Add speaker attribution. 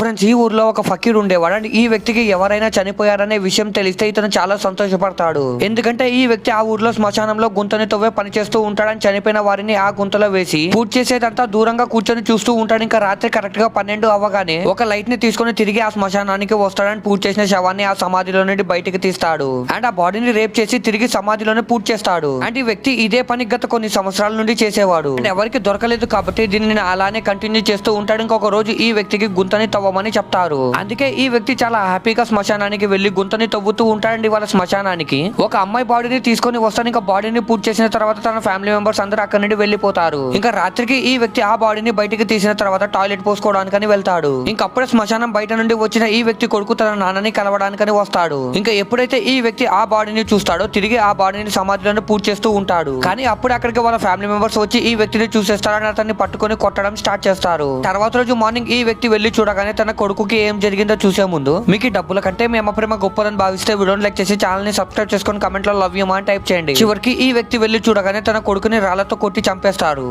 Speaker 1: Friends ఈ ఊర్లో ఒక ఫకీర్ ఉండేవాడు. అండ్ ఈ వ్యక్తికి ఎవరైనా చనిపోయారనే విషయం తెలిస్తే ఇతను చాలా సంతోషపడతాడు. ఎందుకంటే ఈ వ్యక్తి ఆ ఊర్లో శ్మశానంలో గుంతని తవ్వే పని చేస్తూ ఉంటాడని చనిపోయిన వారిని ఆ గుంతలో వేసి పూర్తి చేసేదంతా దూరంగా కూర్చొని చూస్తూ ఉంటాడు. ఇంకా రాత్రి కరెక్ట్గా పన్నెండు అవ్వగానే ఒక లైట్ని తీసుకొని తిరిగి ఆ శ్మశానానికి వస్తాడని పూర్తి చేసిన శవాన్ని ఆ సమాధిలో నుండి బయటికి తీస్తాడు. అండ్ ఆ బాడీని రేప్ చేసి తిరిగి సమాధిలోనే పూర్తి చేస్తాడు. అండ్ ఈ వ్యక్తి ఇదే పని గత కొన్ని సంవత్సరాల నుండి చేసేవాడు. ఎవరికి దొరకలేదు కాబట్టి దీనిని అలానే కంటిన్యూ చేస్తూ ఉంటాడు. ఇంకొక రోజు ఈ వ్యక్తికి గుంతని తవ్వ తవ్వమని చెప్తారు. అందుకే ఈ వ్యక్తి చాలా హ్యాపీగా శ్మశానానికి వెళ్ళి గుంతని తవ్వుతూ ఉంటాడండి వాళ్ళ శ్మశానానికి. ఒక అమ్మాయి బాడీని తీసుకొని వస్తాను ఇంకా బాడీని పూర్తి చేసిన తర్వాత తన ఫ్యామిలీ మెంబర్స్ అందరూ అక్కడి నుండి వెళ్ళిపోతారు ఇంకా రాత్రికి ఈ వ్యక్తి ఆ బాడీని బయటికి తీసిన తర్వాత టాయిలెట్ పోసుకోవడానికని వెళ్తాడు. ఇంకా అప్పుడే శ్మశానం బయట నుండి వచ్చిన ఈ వ్యక్తి కొడుకు తన నాన్నని కలవడానికని వస్తాడు. ఇంకా ఎప్పుడైతే ఈ వ్యక్తి ఆ బాడీని చూస్తాడో తిరిగి ఆ బాడీని సమాధిలోనే పూర్తి చేస్తూ ఉంటాడు. కానీ అప్పుడు అక్కడికి వాళ్ళ ఫ్యామిలీ మెంబర్స్ వచ్చి ఈ వ్యక్తిని చూసేస్తారని అతన్ని పట్టుకొని కొట్టడం స్టార్ట్ చేస్తారు. తర్వాత రోజు మార్నింగ్ ఈ వ్యక్తి వెళ్ళి చూడగానే తన కొడుకుకి ఏం జరిగిందో చూసే ముందు మీకు డబ్బుల కంటే మేము ప్రేమ గొప్పదని భావిస్తే వీడియోని లైక్ చేసి ఛానల్ని సబ్స్క్రైబ్ చేసుకొని కమెంట్లో లవ్ యూ అని టైప్ చేయండి. చివరికి ఈ వ్యక్తి వెళ్ళి చూడగానే తన కొడుకుని రాళ్ళతో కొట్టి చంపేస్తారు.